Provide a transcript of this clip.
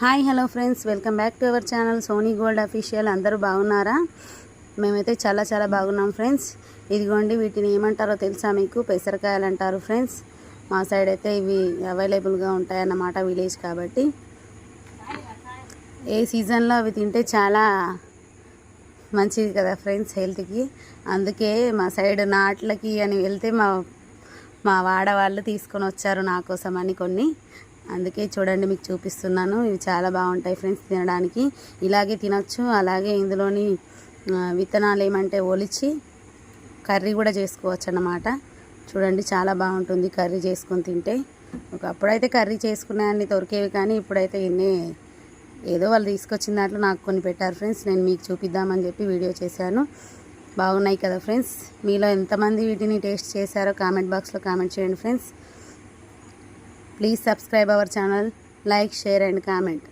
Hi hello friends welcome back to our channel Sony Gold official అందరూ బాగున్నారా మేమైతే చాలా చాలా బాగున్నాం ఫ్రెండ్స్ ఇదిగోండి వీటిని ఏమంటారో తెలుసా మీకు పెసరకాయలు అంటారు ఫ్రెండ్స్ మా సైడ్ అయితే ఇవి అవైలబుల్గా ఉంటాయన్నమాట విలేజ్ కాబట్టి ఏ సీజన్లో అవి తింటే చాలా మంచిది కదా ఫ్రెండ్స్ హెల్త్కి అందుకే మా సైడ్ నాట్లకి అని వెళ్తే మా మా వాడ వాళ్ళు తీసుకొని వచ్చారు నా కోసం అని కొన్ని అందుకే చూడండి మీకు చూపిస్తున్నాను ఇవి చాలా బాగుంటాయి ఫ్రెండ్స్ తినడానికి ఇలాగే తినచ్చు అలాగే ఇందులోని విత్తనాలు ఏమంటే ఒలిచి కర్రీ కూడా చేసుకోవచ్చు అన్నమాట చూడండి చాలా బాగుంటుంది కర్రీ చేసుకొని తింటే ఒకప్పుడైతే కర్రీ చేసుకునేవన్నీ దొరికేవి కానీ ఇప్పుడైతే ఇన్ని ఏదో వాళ్ళు తీసుకొచ్చిన దాంట్లో నాకు కొన్ని పెట్టారు ఫ్రెండ్స్ నేను మీకు చూపిద్దామని చెప్పి వీడియో చేశాను బాగున్నాయి కదా ఫ్రెండ్స్ మీలో ఎంతమంది వీటిని టేస్ట్ చేశారో కామెంట్ బాక్స్లో కామెంట్ చేయండి friends Please subscribe our channel, like, share and comment.